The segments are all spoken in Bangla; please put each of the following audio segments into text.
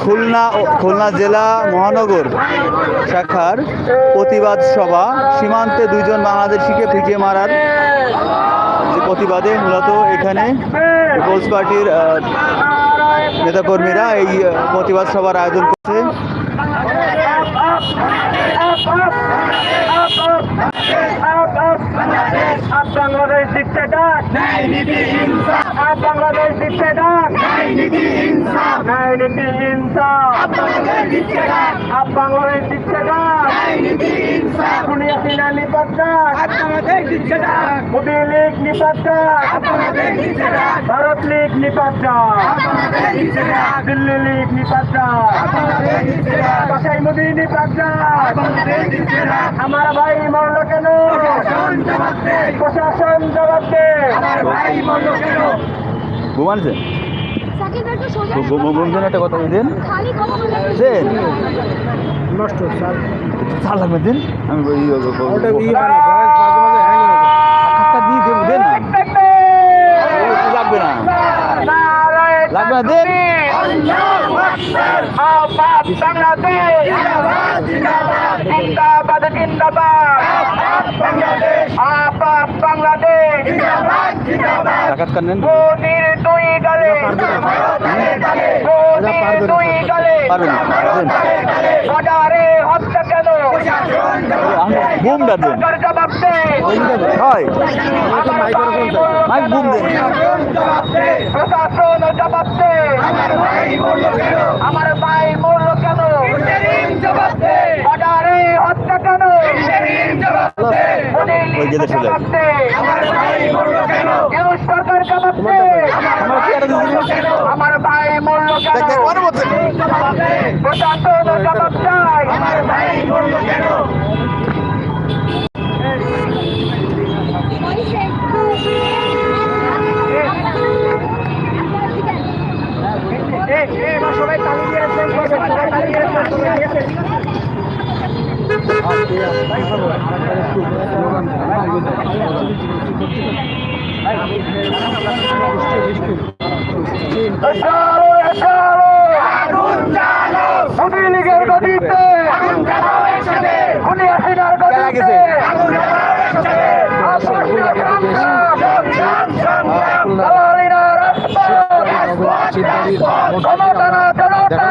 খুলনা খুলনা জেলা মহানগর শাখার প্রতিবাদ সভা সীমান্তে দুইজন বাংলাদেশিকে ফিকিয়ে মারার যে প্রতিবাদে মূলত এখানে পিপলস পার্টির নেতাকর্মীরা এই প্রতিবাদ সভার আয়োজন করছে বাংলাদেশ দিচ্ছে ডাক বাংলাদেশ দিচ্ছে ডাক ন্যায় নীতি হিংসা। আর বাংলাদেশ দিচ্ছে ডাক দুনিয়া সিনা নিপাত ডাক মোদী লীগ নিপাত ডাক ভারত লীগ নিপাত ডাক দিল্লি লীগ নিপাত ডাক বাসাই মোদী নিপাত ডাক আমার ভাই মরল কেন প্রশাসন জবাব ঘুমানছে একটু সোজা ঘুমছেন একটা কথা দিন। খালি কথা বলে দেন। নষ্ট স্যার। চার লাগবে দিন। আমি ওই- ওই- ওই- ওই- ওটা ওই- ই না ভয়েস মাঝে মাঝে যায় টাকা দিয়ে দেবো দেন লাগবে না। লাগবে না দেন। বাংলাদেশ নেন দুই গালে। পারবেন বুমটা জবাব দে প্রশাসন জবাব দে আমার ভাই মরল কেন অর্ডারে হত্যা কেন জবাব দে কেন সরকার জবাব দে আমার কি আর দিন আমার ভাই মরল কেন দেখে কোনো বলছে প্রশাসন জবাব চাই আমার ভাই মরল কেন সবাই তালি দিয়েছেন সবাই তালি দিয়েছেন সবাই দিয়েছেন ক্ষমতা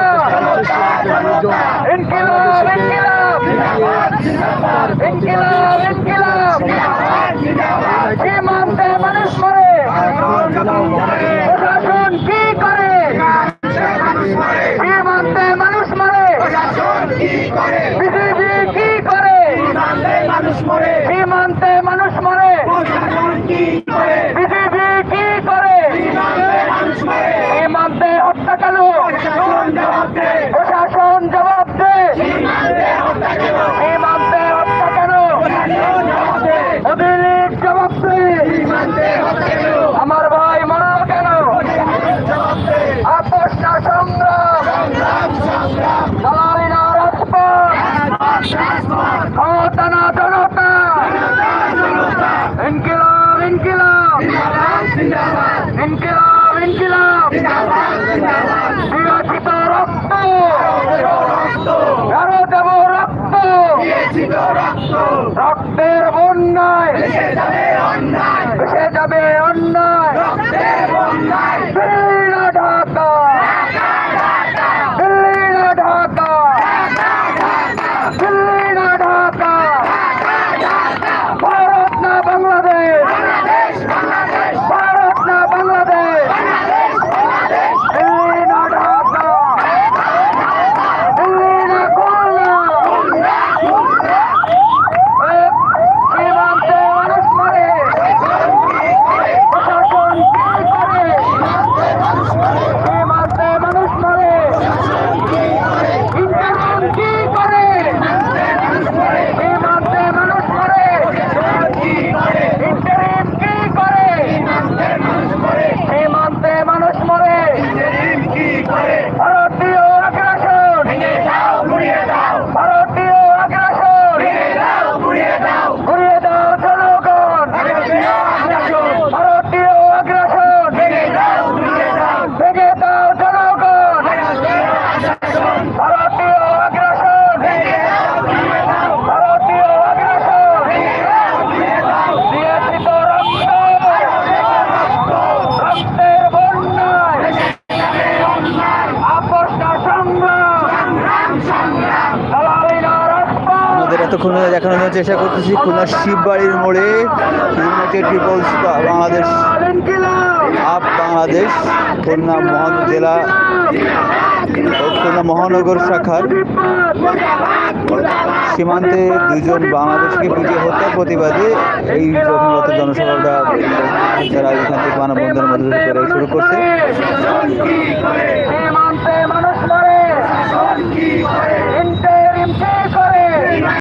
রক্তের বন্যায় যাবে এতক্ষণ দেখানোর চেষ্টা করতেছি খুলনা শিববাড়ির মোড়ে ইউনাইটেড পিপলস বাংলাদেশ আপ বাংলাদেশ খুলনা মহান জেলা খুলনা মহানগর শাখার সীমান্তে দুজন বাংলাদেশকে পিটিয়ে হত্যার প্রতিবাদে এই মূলত জনসভাটা যারা এখান থেকে মানববন্ধনের মধ্যে শুরু করছে।